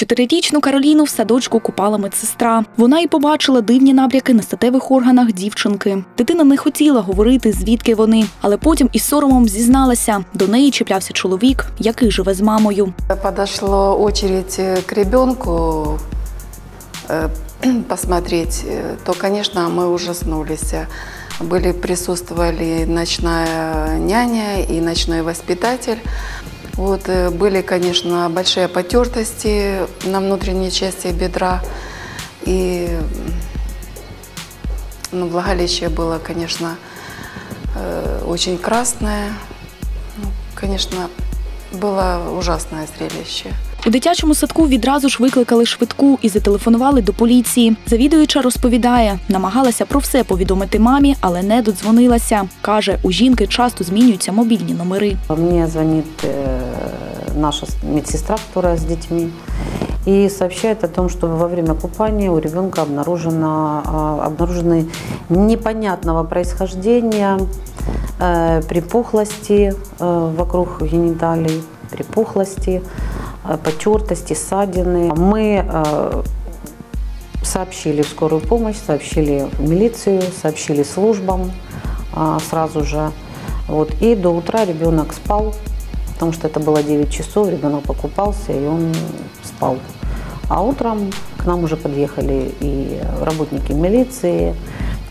Чотирирічну Кароліну в садочку купала медсестра. Вона й побачила дивні набряки на статевих органах дівчинки. Дитина не хотіла говорити, звідки вони, але потім із соромом зізналася. До неї чіплявся чоловік, який живе з мамою. Подошла очередь э, к ребенку э, посмотреть, э, то, конечно, мы ужаснулись. Были, присутствовали ночная няня и ночной воспитатель. Вот, э, были, конечно, большие потертости на внутренней части бедра. И ну, влагалище было, конечно, э, очень красное. Ну, конечно, было ужасное зрелище. У дитячому садку відразу ж викликали швидку і зателефонували до поліції. Завідуюча розповідає, намагалася про все повідомити мамі, але не додзвонилася. Каже, у жінки часто змінюються мобільні номери. Мне звонит э, наша с- медсестра, которая с детьми, и сообщает о том, что во время купания у ребенка обнаружено, а, обнаружены непонятного происхождения э, припухлости э, вокруг гениталий, припухлости, э, Потертости, ссадины. Мы э, сообщили в скорую помощь, сообщили в милицию, сообщили службам а, сразу же. Вот. И до утра ребенок спал, потому что это было 9 часов, ребенок покупался, и он спал. А утром к нам уже подъехали и работники милиции,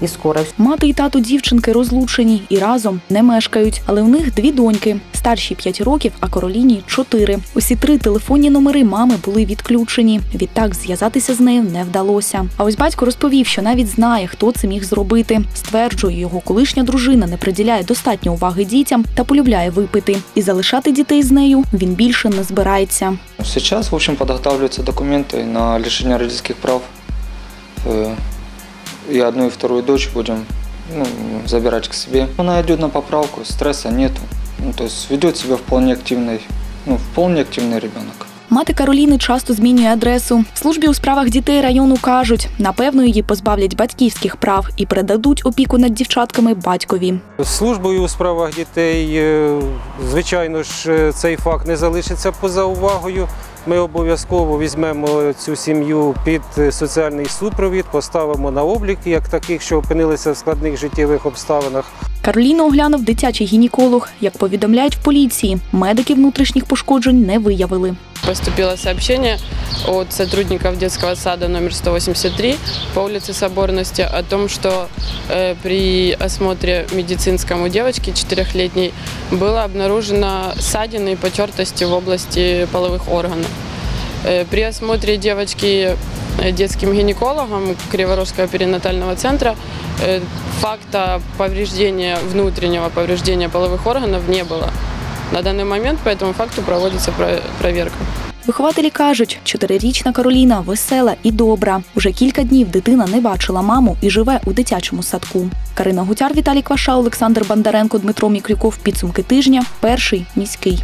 и скорая. Мати і тато дівчинки розлучені і разом не мешкають, але у них дві доньки. Старшій 5 років, а Кароліні 4. Усі три телефонні номери мами були відключені. Відтак зв'язатися з нею не вдалося. А ось батько розповів, що навіть знає, хто це міг зробити. Стверджує, його колишня дружина не приділяє достатньо уваги дітям та полюбляє випити. І залишати дітей з нею він більше не збирається. Сейчас, в общем, подготавливаются документы на лишение родительских прав Э, И одну, и вторую дочь будем ну, забирать к себе. Она идет на поправку, стресса нету. Ну, то есть ведет себя вполне активный, ну, вполне активный ребенок. Мати Кароліни часто змінює адресу. В службі у справах дітей району кажуть, напевно, її позбавлять батьківських прав і передадуть опіку над дівчатками батькові. З Службою у справах дітей, е, звичайно ж, е, цей факт не залишиться поза увагою. Ми обов'язково візьмемо цю сім'ю під соціальний супровід, поставимо на облік як таких, що опинилися в складних життєвих обставинах. Кароліну оглянув дитячий гінеколог. Як повідомляють в поліції, медики внутрішніх пошкоджень не виявили. Поступило сообщение от сотрудников детского сада номер 183 по улице Соборности о том, что э, при осмотре медицинском у девочки четырехлетней было обнаружено ссадины и потертости в области половых органов. Э, При осмотре девочки э, детским гинекологом Криворожского перинатального центра факта повреждения, внутреннего повреждения половых органов не было. На данный момент по этому факту проводится про- проверка. Вихователі кажуть, чотирирічна Кароліна весела і добра. Уже кілька днів дитина не бачила маму і живе у дитячому садку. Карина Гутяр, Віталій Кваша, Олександр Бандаренко, Дмитро Мікрюков. Підсумки тижня. Перший міський.